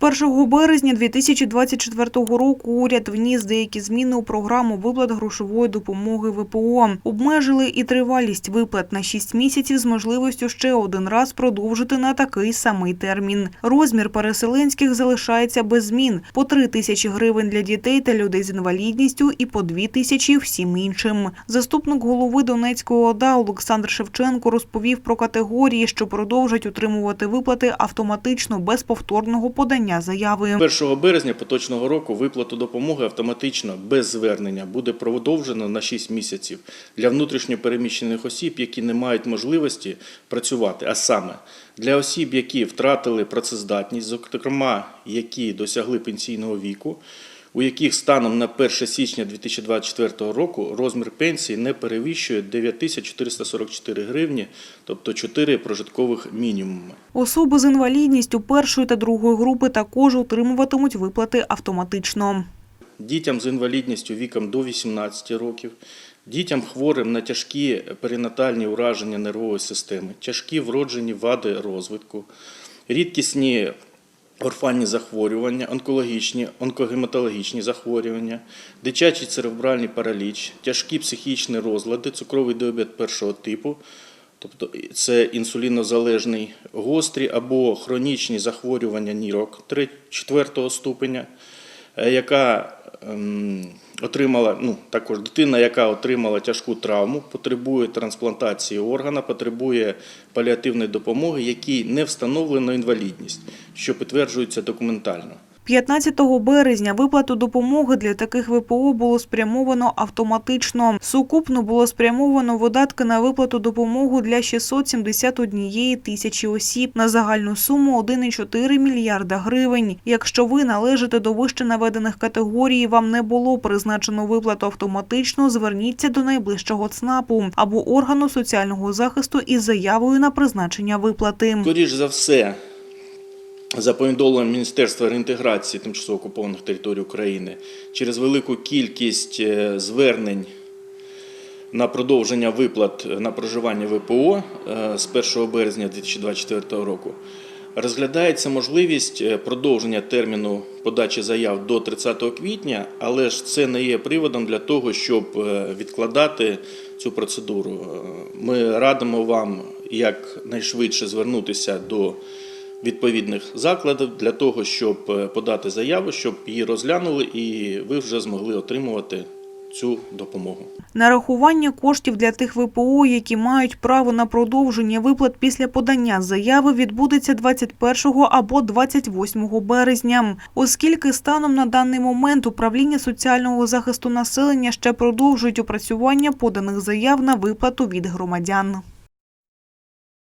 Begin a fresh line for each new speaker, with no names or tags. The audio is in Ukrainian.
З 1 березня 2024 року уряд вніс деякі зміни у програму виплат грошової допомоги ВПО. Обмежили і тривалість виплат на 6 місяців з можливістю ще один раз продовжити на такий самий термін. Розмір переселенських залишається без змін – по 3 тисячі гривень для дітей та людей з інвалідністю і по 2 тисячі всім іншим. Заступник голови Донецької ОДА Олександр Шевченко розповів про категорії, що продовжать отримувати виплати автоматично без повторного подання заяви.
1 березня поточного року виплату допомоги автоматично без звернення буде продовжено на 6 місяців для внутрішньо переміщених осіб, які не мають можливості працювати, а саме для осіб, які втратили працездатність, зокрема, які досягли пенсійного віку, у яких станом на 1 січня 2024 року розмір пенсії не перевищує 9444 гривні, тобто 4 прожиткових мінімуми.
Особи з інвалідністю першої та другої групи також отримуватимуть виплати автоматично.
дітям з інвалідністю віком до 18 років, дітям хворим на тяжкі перинатальні ураження нервової системи, тяжкі вроджені вади розвитку, рідкісні орфанні захворювання, онкологічні, онкогематологічні захворювання, дитячий церебральний параліч, тяжкі психічні розлади, цукровий діабет першого типу, Тобто це інсулінозалежний гострі або хронічні захворювання нірок 4 ступеня, яка ем, отримала, ну, також дитина, яка отримала тяжку травму, потребує трансплантації органа, потребує паліативної допомоги, якій не встановлено інвалідність, що підтверджується документально.
15 березня виплату допомоги для таких ВПО було спрямовано автоматично. Сукупно було спрямовано видатки на виплату допомоги для 671 тисячі осіб на загальну суму 1,4 мільярда гривень. Якщо ви належите до вище наведених категорій, вам не було призначено виплату автоматично, зверніться до найближчого ЦНАПу або органу соціального захисту із заявою на призначення виплати.
Скоріш за все, за повідомленням Міністерства реінтеграції тимчасово окупованих територій України, через велику кількість е, звернень на продовження виплат на проживання ВПО е, з 1 березня 2024 року розглядається можливість е, продовження терміну подачі заяв до 30 квітня, але ж це не є приводом для того, щоб е, відкладати цю процедуру. Е, Ми радимо вам якнайшвидше звернутися до відповідних закладів для того, щоб е, подати заяву, щоб її розглянули і ви вже змогли отримувати цю допомогу.
Нарахування коштів для тих ВПО, які мають право на продовження виплат після подання заяви, відбудеться 21 або 28 березня. Оскільки станом на даний момент управління соціального захисту населення ще продовжують опрацювання поданих заяв на виплату від громадян.